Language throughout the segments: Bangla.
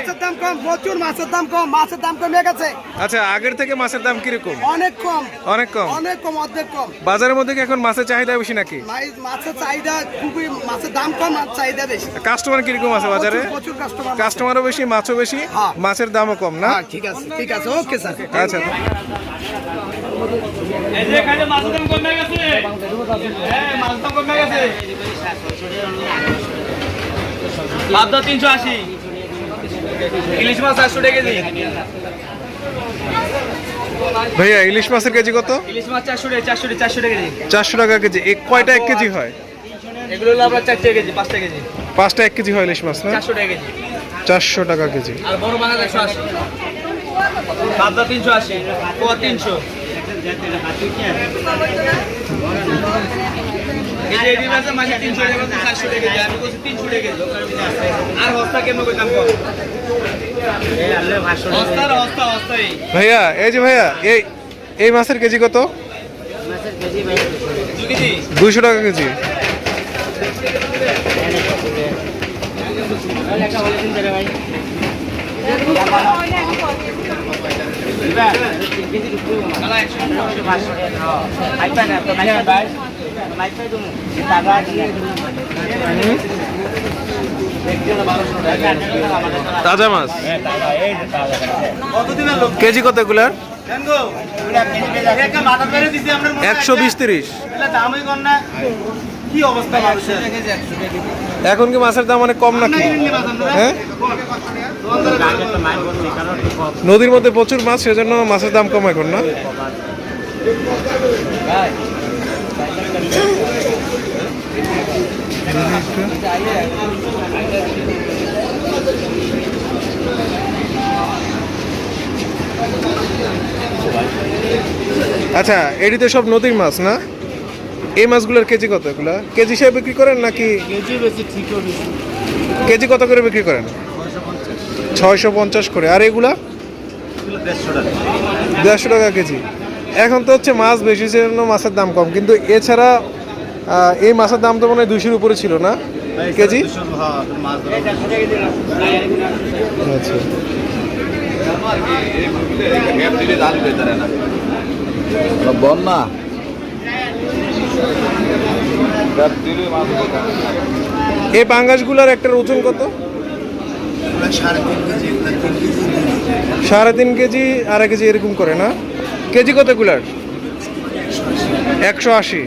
মাছের দাম কম প্রচুর মাছের দাম কম মাছের দাম কমে গেছে। আচ্ছা আগের থেকে মাছের দাম কীরকম? অনেক কম। অনেক কম? অনেক কম অর্ধেক কম। বাজারের মধ্যে কি এখন মাছের চাহিদা বেশি নাকি? মাছের চাহিদা খুবই মাছের দাম কম আর চাহিদা বেশি। কাস্টমার কীরকম আছে বাজারে? প্রচুর- কাস্টমার কাস্টমারও বেশি মাছও বেশি হ্যাঁ। মাছের দামও কম না? হ্যাঁ ঠিক আছে ঠিক আছে ওকে স্যার আচ্ছা। এই যে এখানে মাছের দাম কমে গেছে। হ্যাঁ মাছের দাম কমে গেছে। পাবদা তিনশো আশি। ইলিশ মাছ চারশো টাকা কেজি। ভাইয়া ইলিশ মাছের কেজি কত? ইলিশ মাছ চারশো টাকা চারশো টাকা চারশো টাকা কেজি। চারশো টাকা কেজি। এক কয়টা এক কেজি হয়? এগুলো হলো আপনার কেজি পাঁচ টাকা কেজি। পাঁচটা এক কেজি হয় ইলিশ মাছ না? চারশো টাকা কেজি। চারশো টাকা কেজি। আর বড় বাঙাল একশো আশি। পাবদা তিনশো আশি পোয়া তিনশো। আর হস্তা কেমন দাম কম? ভাইয়া এই যে ভাইয়া এই এই মাছের কেজি কত? দুইশো টাকা কেজি। একশো তাজা মাছ? কেজি কত এগুলার একশো বিশ তিরিশ। এখন কি মাছের দাম অনেক কম নাকি? হ্যাঁ? নদীর মধ্যে প্রচুর মাছ, সেজন্য মাছের দাম কম এখন, না? আচ্ছা এটিতে সব নদীর মাছ না? এই মাছগুলোর কেজি কত এগুলা? কেজি হিসেবে বিক্রি করেন নাকি কেজি কত করে বিক্রি করেন? ছয়শো পঞ্চাশ করে। আর এগুলা? দেড়শো টাকা কেজি। এখন তো হচ্ছে মাছ বেশি জন্য মাছের দাম কম। কিন্তু এছাড়া এই মাছের দাম তো মনে হয় দুইশোর উপরে ছিল না? কেজি? আচ্ছা। বন্যা এই পাঙ্গাসগুলোর একটার ওজন কত? সাড়ে তিন কেজি আড়াই কেজি এরকম করে না? কেজি কত এগুলার একশো আশি।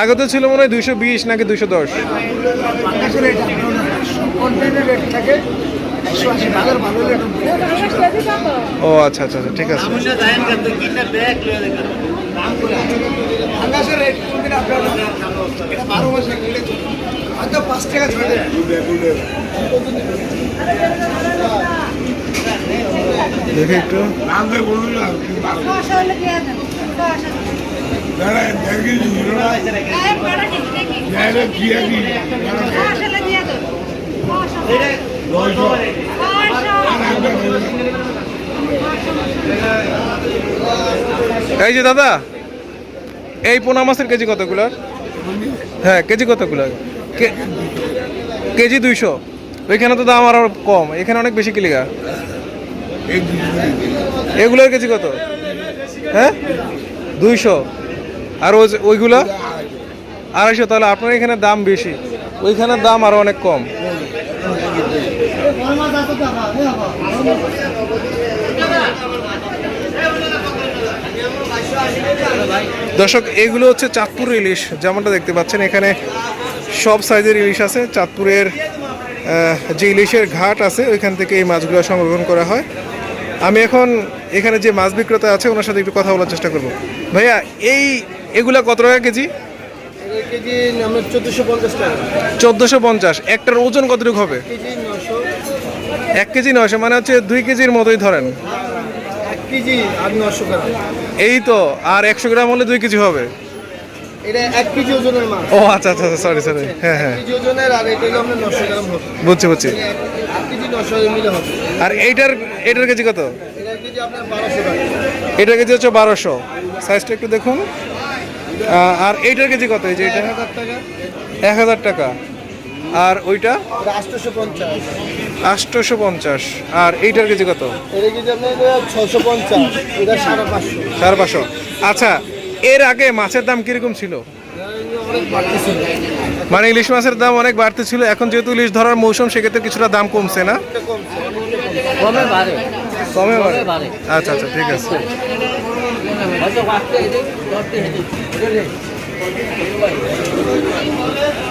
আগে তো ছিল মনে হয় দুইশো বিশ নাকি দুইশো দশ? ও আচ্ছা আচ্ছা আচ্ছা ঠিক আছে। দেখে একটু। এই যে দাদা, এই পোনা মাছের কেজি কতগুলার হ্যাঁ কেজি কতগুলার কে- কেজি দুইশো। ওইখানে তো দাম আরও কম, এখানে অনেক বেশি কিলিগা? এগুলোর কেজি কত? হ্যাঁ? দুইশো। আর ওইগুলা? আড়াইশো, তাহলে আপনার এখানে দাম বেশি ওইখানের দাম আরও অনেক কম। দর্শক এগুলো হচ্ছে চাঁদপুর ইলিশ যেমনটা দেখতে পাচ্ছেন। এখানে সব সাইজের ইলিশ আছে। চাঁদপুরের যে ইলিশের ঘাট আছে ওইখান থেকে এই মাছগুলো সংরক্ষণ করা হয়। আমি এখন এখানে যে মাছ বিক্রেতা আছে ওনার সাথে একটু কথা বলার চেষ্টা করব। ভাইয়া এই এগুলা কত টাকা কেজি? চোদ্দোশো পঞ্চাশ টাকা। চোদ্দোশো পঞ্চাশ। একটার ওজন কতটুকু হবে? এক কেজি নয়শো মানে হচ্ছে দুই কেজির মতোই ধরেন। কেজি আর নশো গ্রাম। এই তো আর একশো গ্রাম হলে দুই কেজি হবে। এটা এক কেজি ওজনের মাছ। ও আচ্ছা আচ্ছা সরি সরি হ্যাঁ হ্যাঁ। কেজি ওজনের আর এটা হলো আপনার নশো গ্রাম হবে। বুঝছি বুঝছি। এক কেজি নশো মিলে হবে। আর এইটার এইটার কেজি কত? এটা কেজি আপনার বারোশো এটার কেজি হচ্ছে বারোশো। সাইজটা একটু দেখুন। আর এইটার কেজি কত? এই যে এটা এক হাজার টাকা। আর ওইটা? আটশোশো পঞ্চাশ। আটশোশো পঞ্চাশ। আর এইটার কেজি কত? ছশো পঞ্চাশ সাড়ে পাঁচশো। আচ্ছা এর আগে মাছের দাম কীরকম ছিল? মানে ইলিশ মাছের দাম অনেক বাড়তে ছিল এখন যেহেতু ইলিশ ধরার মৌসুম সেক্ষেত্রে কিছুটা দাম কমছে না? কমে বাড়ে। আচ্ছা আচ্ছা ঠিক আছে।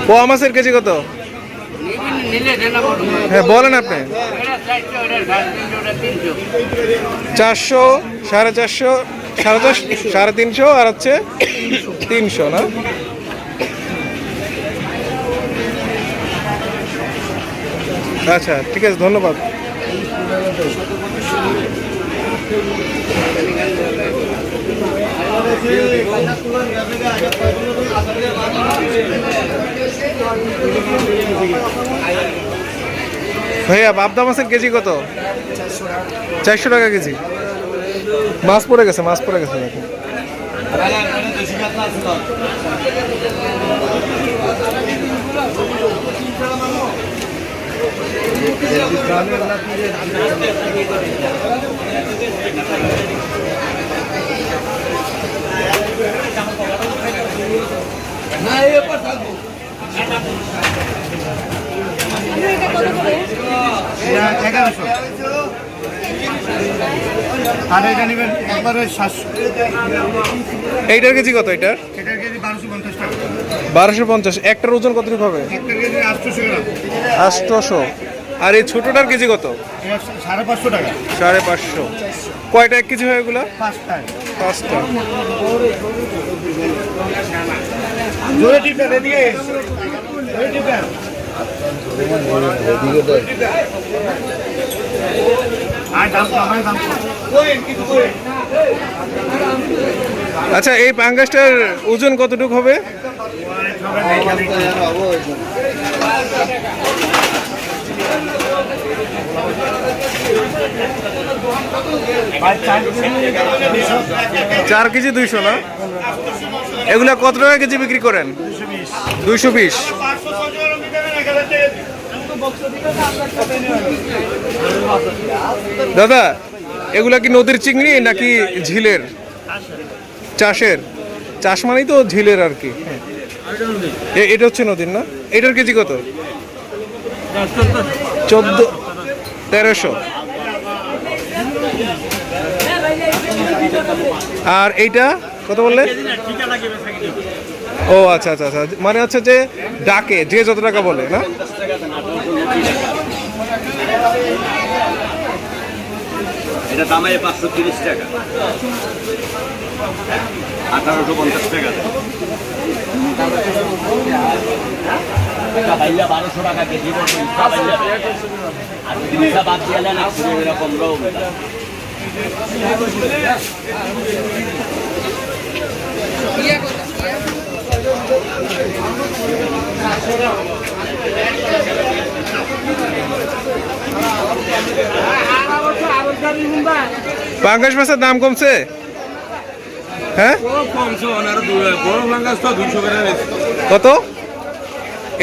পোয়া মাছের কেজি কত? হ্যাঁ বলেন আপনি। চারশো, সাড়ে চারশো সাড়ে চারশো, সাড়ে তিনশো আর হচ্ছে তিনশো, না? আচ্ছা ঠিক আছে, ধন্যবাদ। ভাইয়া বাবদা মাছের কেজি কত? চারশো টাকা কেজি। মাছ পড়ে গেছে, মাছ পড়ে গেছে দেখুন এগারোশো। আর এটা নেবেন একবারে সাতশো এইটার কেজি কত এটার? এটার কেজি বারোশো পঞ্চাশ টাকা। বারোশো পঞ্চাশ। একটার ওজন কতটুকু হবে? একটা কেজি আটশোশো গ্রাম। আটশোশো। আর এই ছোটোটার কেজি কত? সাড়ে পাঁচশো টাকা। সাড়ে পাঁচশো। কয়টা এক কেজি হয় এগুলা? পাঁচটায় পাঁচটা। আচ্ছা এই পাঙ্গাসটার ওজন কতটুকু হবে? চার কেজি দুইশো না? এগুলা কত টাকা কেজি বিক্রি করেন? দুইশো বিশ। দাদা, এগুলা কি নদীর চিংড়ি নাকি ঝিলের? চাষের? চাষ মানেই তো ঝিলের আর কি। এটা হচ্ছে নদীর না? এটার কেজি কত? চোদ্দ, তেরোশো। আর এইটা কত বললে? ও আচ্ছা আচ্ছা আচ্ছা। মানে হচ্ছে যে ডাকে, যে যত টাকা বলে, না? এটা দামাই পাঁচশো তিরিশ টাকা। আঠারোশো পঞ্চাশ টাকা। বাইলা বারোশো টাকা কেজি আর বাদ দিয়ে একশো এরকম রোগ পাঙ্গাস মাছের দাম কমছে? হ্যাঁ? কত?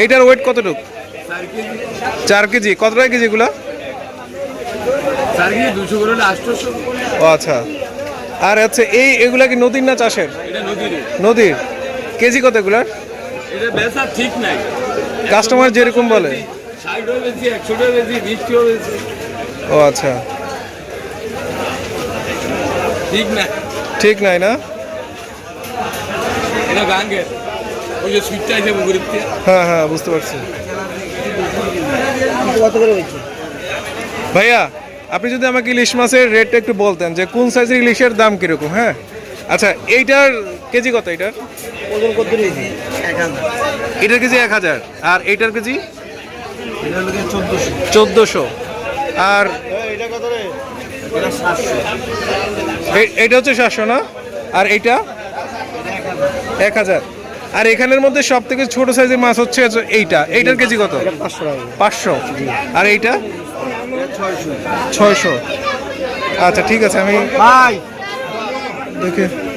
এইটার ওয়েট কতটুক? চার কেজি। কত টাকা কেজি এগুলা? চার কেজি দুশো করে হলে আটশোশো ও আচ্ছা। আর হচ্ছে এই এগুলা কি নদীর না চাষের? নদীর নদীর। কেজি কত এগুলার? ঠিক নাই। কাস্টমার যেরকম বলে। ও আচ্ছা। ঠিক না। ঠিক নাই না? ওই যে আছে হ্যাঁ হ্যাঁ বুঝতে পারছি। ভাইয়া আপনি যদি আমাকে ইলিশ মাছের রেটটা একটু বলতেন যে কোন সাইজের ইলিশের দাম কীরকম হ্যাঁ? আচ্ছা এইটার কেজি কত এটার? ওজন কত হয়েছে এক হাজার। এটার কেজি এক হাজার। আর এইটার কেজি? এটা চোদ্দোশো। আর এটা এটা হচ্ছে সাতশো না? আর এইটা এক হাজার। আর এখানের মধ্যে সব থেকে ছোট সাইজের মাছ হচ্ছে এইটা। এইটার কেজি কত? পাঁচশো আর এইটা? ছয়শো। আচ্ছা ঠিক আছে আমি দেখে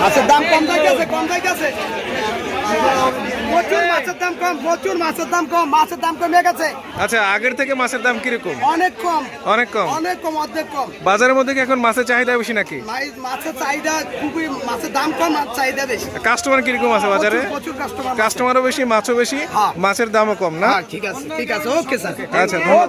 মাছের দাম কম যাইতেছে কম যাইতেছে। প্রচুর মাছের দাম কম প্রচুর মাছের দাম কম মাছের দাম কমে গেছে। আচ্ছা আগের থেকে মাছের দাম কীরকম? অনেক কম। অনেক কম? অনেক কম অর্ধেক কম। বাজারের মধ্যে কি এখন মাছের চাহিদা বেশি নাকি? মাছের চাহিদা খুবই মাছের দাম কম আর চাহিদা বেশি। কাস্টমার কীরকম আছে বাজারে? প্রচুর- প্রচুর কাস্টমার কাস্টমারও বেশি মাছও বেশি হ্যাঁ। মাছের দামও কম না? হ্যাঁ ঠিক আছে ঠিক আছে ওকে স্যার। আচ্ছা ধন্যবাদ।